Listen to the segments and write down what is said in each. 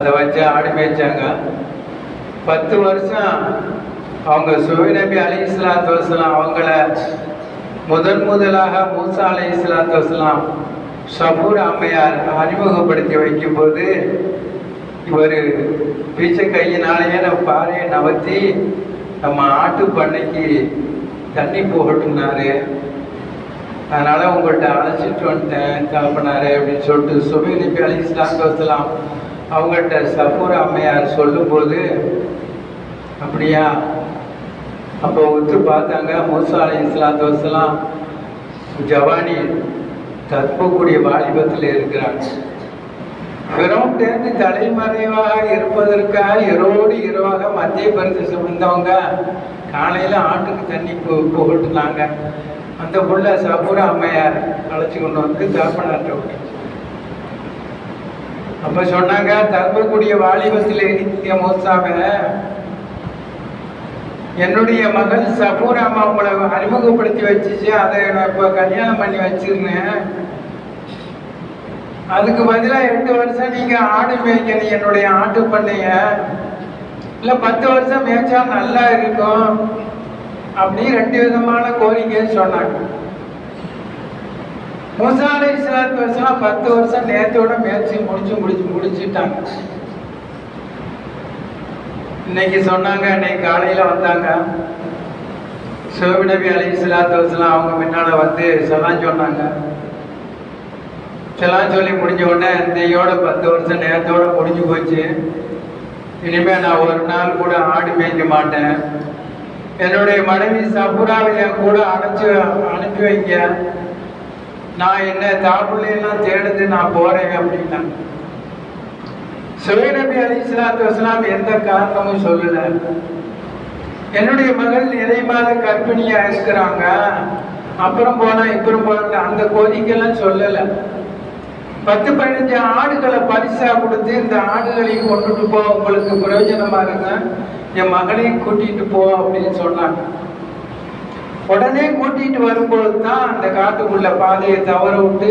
அதை வச்சு ஆடு மேய்ச்சாங்க. பத்து வருஷம் அவங்க சுவைநபி அலி இஸ்லாத்து வசலாம் அவங்கள முதன் முதலாக மூசா அலி இஸ்லாத்து வசலாம் ஷபூர் அம்மையார் அறிமுகப்படுத்தி வைக்கும்போது இவர் பீச்ச கையினாலேயே நம்ம பாறையை நவர்த்தி நம்ம ஆட்டு பண்ணைக்கு தண்ணி போகட்டுனாரு அதனால உங்கள்கிட்ட அழைச்சிட்டு வந்துட்டேன் தகப்பனாரு அப்படின்னு சொல்லிட்டு சுபை நபி அலி இஸ்லாத்து வசலாம் அவங்கள்ட்ட சஃபூர் அம்மையார் சொல்லும்போது அப்படியா? அப்போ ஒத்து பார்த்தாங்க மூசா அலி இஸ்லாத்து வசலாம் ஜவானி தற்பக்கூடிய வாலிபத்தில் இருக்கிறாங்க. பிறவுட்டேருந்து தலைமறைவாக இருப்பதற்காக இரவோடு இரவாக மத்திய பிரதேசம் வந்தவங்க காலையில் ஆட்டுக்கு தண்ணி புகட்டுனாங்க. அந்த புள்ள சபூர அம்மையார் அழைச்சி கொண்டு வந்து தாப்பனார்ட்ட விட்டு அப்ப சொன்னாங்க தற்பக்கூடிய வாலிபத்தில் நித்திய மோசாம என்னுடைய மகள் சபூராமா உங்களை அறிமுகப்படுத்தி வச்சுச்சு அதை நான் இப்போ கல்யாணம் பண்ணி வச்சிருந்தேன். அதுக்கு பதிலாக எட்டு வருஷம் நீங்க ஆடு மேய்க்கணும் என்னுடைய ஆட்டு பண்ணைய. இல்லை பத்து வருஷம் மேய்ச்சா நல்லா இருக்கும் அப்படின்னு ரெண்டு விதமான கோரிக்கைன்னு சொன்னாங்க. மூசா அலை இஸ்லாத்து வருஷம் பத்து வருஷம் நேரத்தோட முயற்சி முடிச்சு முடிச்சு முடிச்சுட்டாங்க. இன்னைக்கு சொன்னாங்க இன்னைக்கு காலையில் வந்தாங்க. சிவநபி அலி இஸ்லாத்து வசலாம் அவங்க முன்னால் வந்து சலாம் சொன்னாங்க. சலாம் சொல்லி முடிஞ்ச உடனே இன்னையோட பத்து வருஷம் நேரத்தோட முடிஞ்சு போச்சு. இனிமே நான் ஒரு நாள் கூட ஆடு மேய்க்க மாட்டேன். என்னுடைய மனைவி சபுராவை என் கூட அடைச்சு அனுப்பி வைங்க. நான் என்ன தாப்புள்ளையெல்லாம் தேடுது நான் போறேன் அப்படின்னா. சுவைநபி அலி இஸ்லாத்து வஸ்லாம் எந்த காரணமும் சொல்லல. என்னுடைய மகள் நிறைமாத கர்ப்பிணியா இருக்கிறாங்க. அப்புறம் போனா இப்புறம் போனா அந்த கோரிக்கைலாம் சொல்லல. பத்து பதினஞ்சு ஆடுகளை பரிசா கொடுத்து இந்த ஆடுகளையும் கொண்டுட்டு போ உங்களுக்கு பிரயோஜனமா இருங்க. என் மகளையும் கூட்டிட்டு போ அப்படின்னு சொன்னாங்க. உடனே கூட்டிட்டு வரும்போது தான் அந்த காட்டுக்குள்ள பாதையை தவற விட்டு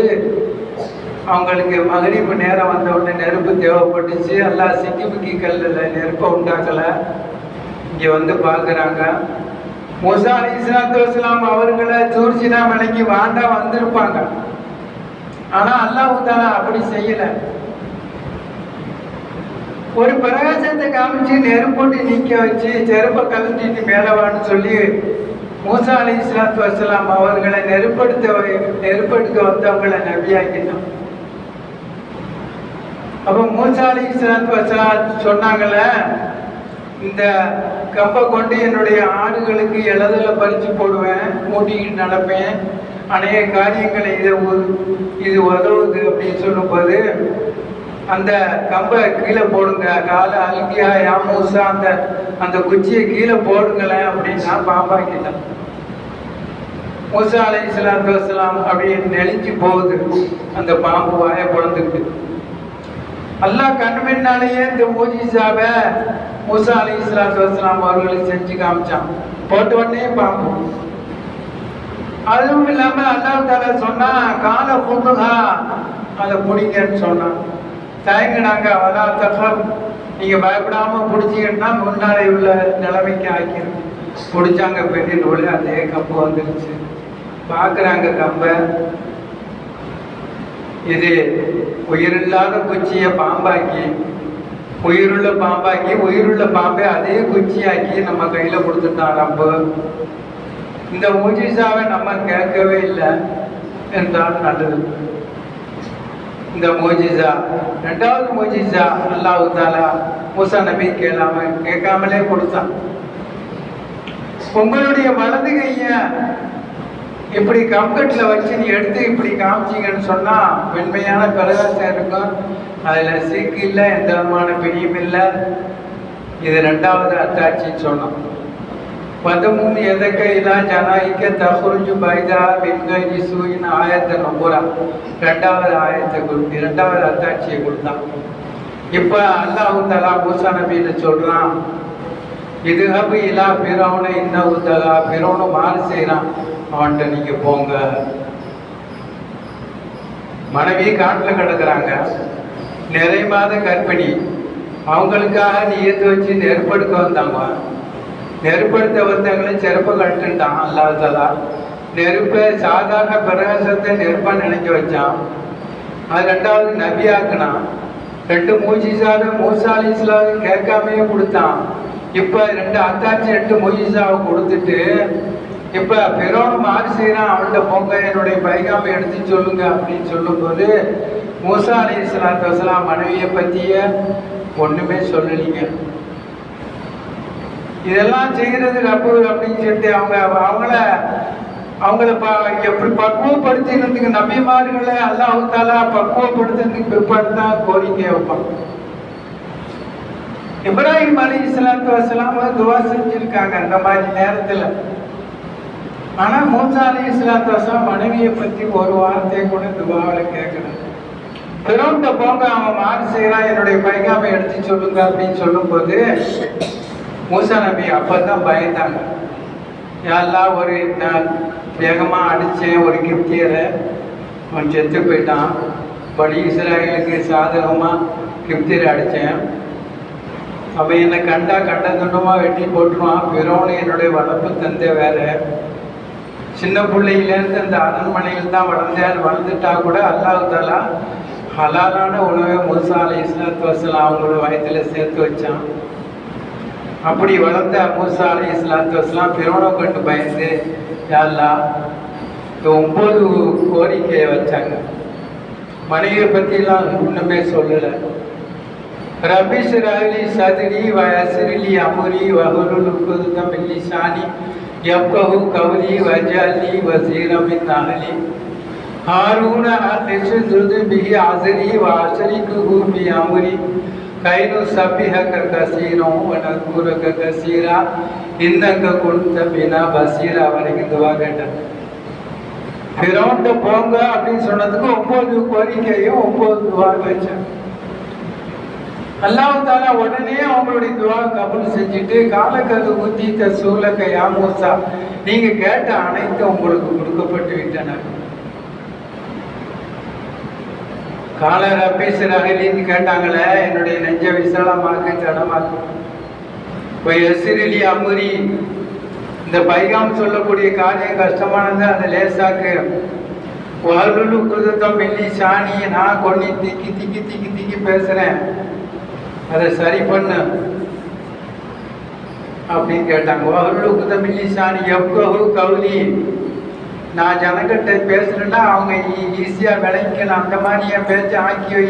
அவங்களுக்கு மகனிப்பு நேரம் வந்த உடனே நெருப்பு தேவைப்பட்டுச்சு. எல்லாம் சிக்கி முக்கி கல்லில் நெருப்பை உண்டாக்கலை. இங்கே வந்து பார்க்குறாங்க மூசா அலி இஸ்லாத்து வஸ்லாம் அவர்களை சூர்ச்சினா மலைக்கு வாண்டா வந்திருப்பாங்க. ஆனால் அல்லாஹ் தாலா அப்படி செய்யலை. ஒரு பிரகாசத்தை காமிச்சு நெருப்போட்டு நிற்க வச்சு செருப்பை கலட்டிட்டு மேலவான்னு சொல்லி மூசா அலி இஸ்லாத்து வசலாம் அவர்களை நெருப்படுத்த நெருப்படுத்த வந்தவங்களை நபியாக்கினோம் அப்போ மூசா அலி இஸ்லாத்து வசலாம் சொன்னாங்கல்ல இந்த கம்பை கொண்டு என்னுடைய ஆடுகளுக்கு இலதுல பறிச்சு போடுவேன் மூட்டிக்கிட்டு நடப்பேன் அநேக காரியங்களை இதை இது உதவுது அப்படின்னு சொல்லும்போது அந்த கம்பை கீழே போடுங்க. காலை அழுகியா யா மூசா அந்த அந்த குச்சியை கீழே போடுங்களேன் அப்படின்னா பாம்பாக்கிட்டான் மூசா அலை இஸ்லாத்து வசலாம் அப்படின்னு நெளிஞ்சு போகுது. அந்த பாம்பு வாய பிறந்துக்கிட்டு அல்லாஹ் கண் முன்னாலேயே இந்த மூஜிசாவை மூசா அலை இஸ்லாத்து வஸ்லாம் அவர்களுக்கு செஞ்சு காமிச்சான். போட்ட உடனே பாம்பு. அதுவும் இல்லாம அல்லாஹ் தாலா சொன்னா காலை புதுகா அதை பிடிங்கன்னு சொன்னான். தயங்கினாங்க. அவலா தகம் நீங்க பயப்படாம பிடிச்சிங்கன்னா முன்னாடி உள்ள நிலைமைக்கு ஆக்கிடும் பிடிச்சாங்க பெரிய நூல் அதே கம்பு வந்துருச்சு. பார்க்குறாங்க கம்பை. இது உயிரில்லாத குச்சியை பாம்பாக்கி உயிருள்ள பாம்பாக்கி உயிருள்ள பாம்பை அதே குச்சியாக்கி நம்ம கையில் கொடுத்துட்டான் நம்ம இந்த மூஜிசாவை நம்ம கேட்கவே இல்லை. என்றால் நல்லது. இந்த மோஜிசா ரெண்டாவது மோஜிசா அல்லாஹ் தாலா மூசா நபி கேளாம கேட்காமலே கொடுத்தான். உங்களுடைய வலது கைய இப்படி கம்கட்டில் வச்சு நீ எடுத்து இப்படி காமிச்சீங்கன்னு சொன்னால் வெண்மையான பிரகாசம் இருக்கும். அதில் சீக்கு இல்லை எந்த விதமான பிரியும் இல்லை. இது ரெண்டாவது அத்தாட்சின்னு சொன்னோம். பதமும் எதக்க இதா ஜனாயிக்க தகுருஞ்சு பைதா பின்கி சூயின் ஆயத்தை நம்புறா ரெண்டாவது ஆயத்தை கொடுத்து இரண்டாவது அத்தாட்சியை கொடுத்தான் இப்ப அல்லாஹு தலா மூசா நபின்னு சொல்றான் இது ஹபு இலா பிறவனை இன்ன உத்தலா பிறவனு மாறு செய்யறான் அவன்கிட்ட நீங்க போங்க மனைவி காட்டுல கிடக்குறாங்க நிறை மாத அவங்களுக்காக அவங்களுக்காக ஏற்று வச்சு நெருப்படுக்க வந்தாங்க நெருப்படுத்த வந்தவங்களும் செருப்பை கட்டுட்டான் அல்லாததா நெருப்பை சாதாரண பிரகாசத்தை நெருப்பாக நினைக்க வச்சான். அது ரெண்டாவது நபியாக்குனான். ரெண்டு மூஜிசாவை மூசாலிஸ்லாவை கேட்காமையே கொடுத்தான். இப்போ ரெண்டு அத்தாச்சி ரெண்டு மூஜிசாவை கொடுத்துட்டு இப்போ பெரோன் மாறு செய்கிறான் அவன்கிட்ட போங்க என்னுடைய பைகாமை எடுத்து சொல்லுங்க அப்படின்னு சொல்லும்போது மூசா அலி இஸ்லாத்து வசலாம் மனைவியை பற்றிய ஒன்றுமே சொல்லலீங்க. இதெல்லாம் செய்கிறது ரப்பு அப்படின்னு சொல்லிட்டு அவங்க அவங்கள அவங்கள ப எப்படி பக்குவப்படுத்தினதுக்கு நபிமார்களை அல்லாஹு பக்குவப்படுத்துறதுக்கு பிற்பாடு தான் கோரிக்கை வைப்பான் இப்ராஹிம் அலி இஸ்லாத்து வசலாம் துவா செஞ்சிருக்காங்க அந்த மாதிரி நேரத்தில். ஆனால் மூசா அலி இஸ்லாத்து வசலாம் மனைவியை பற்றி ஒரு வார்த்தையை கூட துபாவில் கேட்கணும் பிறந்த போங்க அவன் மாறு செய்கிறான் என்னுடைய பைகாமை எடுத்து சொல்லுங்க அப்படின்னு சொல்லும்போது மூசா நபி அப்பதான் பயந்தாங்க. யாரெல்லாம் ஒரு வேகமாக அடித்தேன் ஒரு கிப்தியரை அவன் செத்து போயிட்டான். படி இஸ்ராயலுக்கு சாதகமாக கிப்தியரை அடித்தேன் அவன் என்னை கண்டா கண்ட துண்டமாக வெட்டி போட்டுருவான். பிறோன்னு என்னுடைய வளர்ப்பு தந்தை வேற. சின்ன பிள்ளையிலேருந்து அந்த அரண்மனையில் தான் வளர்ந்தேன் வளர்ந்துட்டா கூட அல்லாஹ் ஹலாலான உணவை மூசா அலி இஸ்லாத்து வசலாம் அவங்களோட வயத்தில் சேர்த்து வச்சான். அப்படி வளர்ந்த மூசா அலி இஸ்லாத்து வசலாம் பிறோனை கண்டு பயந்து யாழ்லா இந்த ஒம்பது கோரிக்கையை வச்சாங்க. மனைவியை பற்றிலாம் ஒன்றுமே சொல்லலை. ரபிஷ் ரஹலி சதுரி வயசிரிலி அமுரி வகுலுல் குதுதம் லிசானி யப்கஹு வஜாலி வஜஅலி வஸீரம் அஹலி. ஹாரூன அஹ்ஷுது பிஹி அஸரி வஅஷரிகுஹு ஃபி அமுரி. கைனு சபிஹக கசீரோ வனகுரக கசீரா இன்னக குன்த பினா பசீரா வரைக்கும் துவா கேட்டாங்க ஃபிரௌன்ட்ட போங்க அப்படின்னு சொன்னதுக்கு ஒன்பது கோரிக்கையும் ஒன்பது துவா வச்சாங்க அல்லாஹ் தாலா உடனே அவங்களுடைய துவா கபூல் செஞ்சுட்டு காலக்கது குத்தி சூலக்க யா மூசா நீங்க கேட்ட அனைத்தும் உங்களுக்கு கொடுக்கப்பட்டு விட்டனர் கால ரபீஸ் ரகலின்னு கேட்டாங்களே என்னுடைய நெஞ்ச விசாலமாக்கு தடமாக்கு இப்போ எசிரிலி அமுரி இந்த பைகாம் சொல்லக்கூடிய காரியம் கஷ்டமானது அதை லேசாக்கு. வாழ்வு குருதம் வெள்ளி சாணி நான் கொன்னி திக்கி திக்கி திக்கி திக்கி பேசுறேன். அதை சரி பண்ணு. அப்படின்னு கேட்டாங்க. வஹலுக்கு தமிழி சாணி எவ்வளவு கவுலி நான் ஜனங்கிட்ட பேசுறேன்னா அவங்க ஈஸியாக விளைக்கணும் அந்த மாதிரி என் பேச்சை ஆக்கி வை.